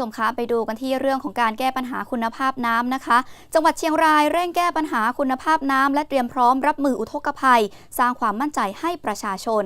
ชมคะไปดูกันที่เรื่องของการแก้ปัญหาคุณภาพน้ำนะคะ จังหวัดเชียงรายเร่งแก้ปัญหาคุณภาพน้ำและเตรียมพร้อมรับมืออุทกภัย สร้างความมั่นใจให้ประชาชน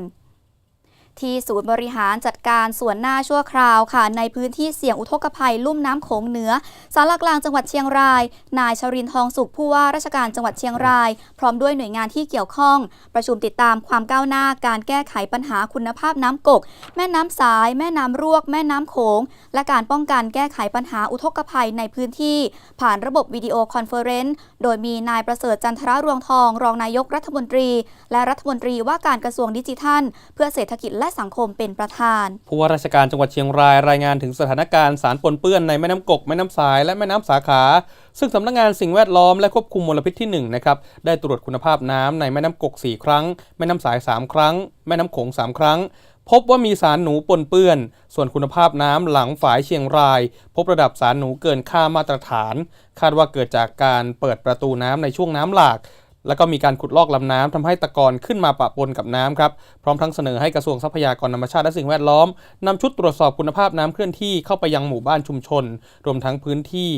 ที่ศูนย์บริหารจัดการส่วนหน้าชั่วคราวค่ะ ในพื้นที่เสี่ยงอุทกภัยลุ่มน้ำโขงเหนือสารกลางจังหวัดเชียงราย นายชรินทองสุขผู้ว่าราชการจังหวัดเชียงราย พร้อมด้วยหน่วยงานที่เกี่ยวข้อง ประชุมติดตามความก้าวหน้าการแก้ไขปัญหาคุณภาพน้ำกก แม่น้ำสาย แม่น้ำรวก แม่น้ำโขง และการป้องกันแก้ไขปัญหาอุทกภัยในพื้นที่ ผ่านระบบวิดีโอคอนเฟอเรนซ์โดยมีนายประเสริฐจันทรรวงทอง รองนายกรัฐมนตรี และรัฐมนตรีว่าการกระทรวงดิจิทัล เพื่อเศรษฐกิจและสังคมเป็นประธาน ผู้ว่าราชการจังหวัดเชียงรายรายงานถึงสถานการณ์สารปนเปื้อนในแม่น้ำกก แม่น้ำสายและแม่น้ำสาขา ซึ่งสำนักงานสิ่งแวดล้อมและควบคุมมลพิษที่1นะครับได้ตรวจคุณภาพน้ำในแม่น้ำกก 4 ครั้ง แม่น้ำสาย 3 ครั้ง แม่น้ำโขง 3 ครั้งพบว่ามีสารหนูปนเปื้อน ส่วนคุณภาพน้ำหลังฝายเชียงราย พบระดับสารหนูเกินค่ามาตรฐาน คาดว่าเกิดจากการเปิดประตูน้ำในช่วงน้ำหลาก แล้วก็มีการขุดลอกลำน้ำทำให้ตะกอนขึ้นมาปะปนกับน้ำครับ พร้อมทั้งเสนอให้กระทรวงทรัพยากรธรรมชาติและสิ่งแวดล้อมนำชุดตรวจสอบคุณภาพน้ำเคลื่อนที่เข้าไปยังหมู่บ้านชุมชน รวมทั้งพื้นที่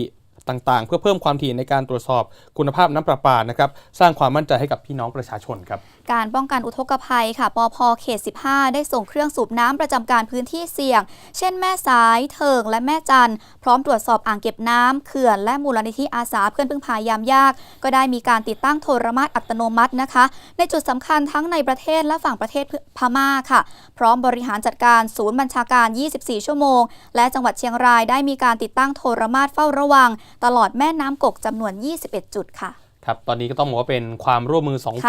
ต่างๆ เพื่อเพิ่มความถี่ในการตรวจสอบคุณภาพน้ำประปานะครับสร้างความมั่นใจให้กับพี่น้องประชาชนครับการป้องกันอุทกภัยค่ะปอพเขต 15 ได้ส่งเครื่องสูบน้ำประจำการพื้นที่เสี่ยง เช่นแม่สายเถิงและแม่จันพร้อมตรวจสอบอ่างเก็บน้ำเขื่อนและมูลนิธิอาสาเพื่อนพึ่งพายามยาก ก็ได้มีการติดตั้งโทรมาตอัตโนมัตินะคะ ในจุดสำคัญทั้งในประเทศและฝั่งประเทศพม่าค่ะ พร้อมบริหารจัดการศูนย์บัญชาการ 24 ชั่วโมง และจังหวัดเชียงรายได้มีการติดตั้งโทรมาตเฝ้าระวังตลอดแม่น้ำกกจำนวน 21 จุดค่ะ ครับ ตอนนี้ก็ต้องบอกว่าเป็นความร่วมมือสองค่ะ